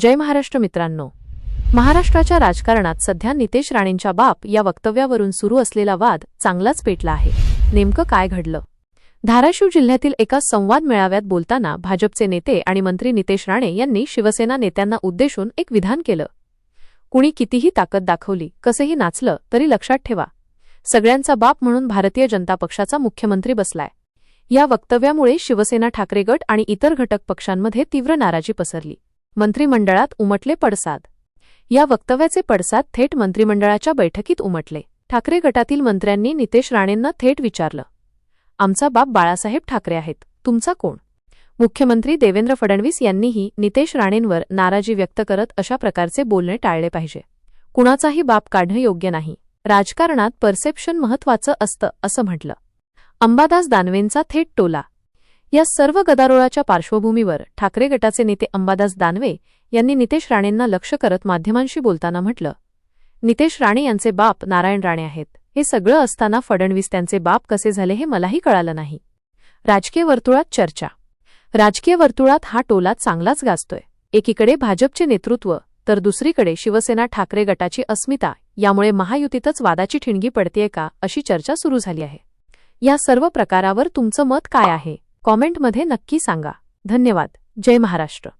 जय महाराष्ट्र मित्रांनो. महाराष्ट्राच्या राजकारणात सध्या नितेश राणेंच्या बाप या वक्तव्यावरून सुरू असलेला वाद चांगलाच पेटला आहे. नेमकं काय घडलं? धाराशिव जिल्ह्यातील एका संवाद मेळाव्यात बोलताना भाजपचे नेते आणि मंत्री नितेश राणे यांनी शिवसेना नेत्यांना उद्देशून एक विधान केलं. कुणी कितीही ताकद दाखवली कसेही नाचलं तरी लक्षात ठेवा. सगळ्यांचा बाप म्हणून भारतीय जनता पक्षाचा मुख्यमंत्री बसलाय. या वक्तव्यामुळे शिवसेना ठाकरे गट आणि इतर घटक पक्षांमध्ये तीव्र नाराजी पसरली. मंत्रिमंडळात उमटले पडसाद. या वक्तव्याचे पडसाद थेट मंत्रिमंडळाच्या बैठकीत उमटले. ठाकरे गटातील मंत्र्यांनी नितेश राणेंना थेट विचारलं. आमचा बाप बाळासाहेब ठाकरे आहेत. तुमचा कोण? मुख्यमंत्री देवेंद्र फडणवीस यांनीही नितेश राणेंवर नाराजी व्यक्त करत अशा प्रकारचे बोलणे टाळले पाहिजे. कुणाचाही बाप काढणं योग्य नाही. राजकारणात परसेप्शन महत्वाचं असतं असं म्हटलं. अंबादास दानवेंचा थेट टोला या सर्व गदारोळाच्या पार्श्वभूमीवर ठाकरे गटाचे नेते अंबादास दानवे यांनी नितेश राणेंना लक्ष करत माध्यमांशी बोलताना म्हटलं नितेश राणे यांचे बाप नारायण राणे आहेत. हे सगळं असताना फडणवीस त्यांचे बाप कसे झाले हे मलाही कळालं नाही. राजकीय वर्तुळात चर्चा. राजकीय वर्तुळात हा टोला चांगलाच गाजतोय. एकीकडे भाजपचे नेतृत्व तर दुसरीकडे शिवसेना ठाकरे गटाची अस्मिता यामुळे महायुतीतच वादाची ठिणगी पडतेय का अशी चर्चा सुरू झाली आहे. या सर्व प्रकारावर तुमचं मत काय आहे? कॉमेंटमध्ये नक्की सांगा. धन्यवाद. जय महाराष्ट्र.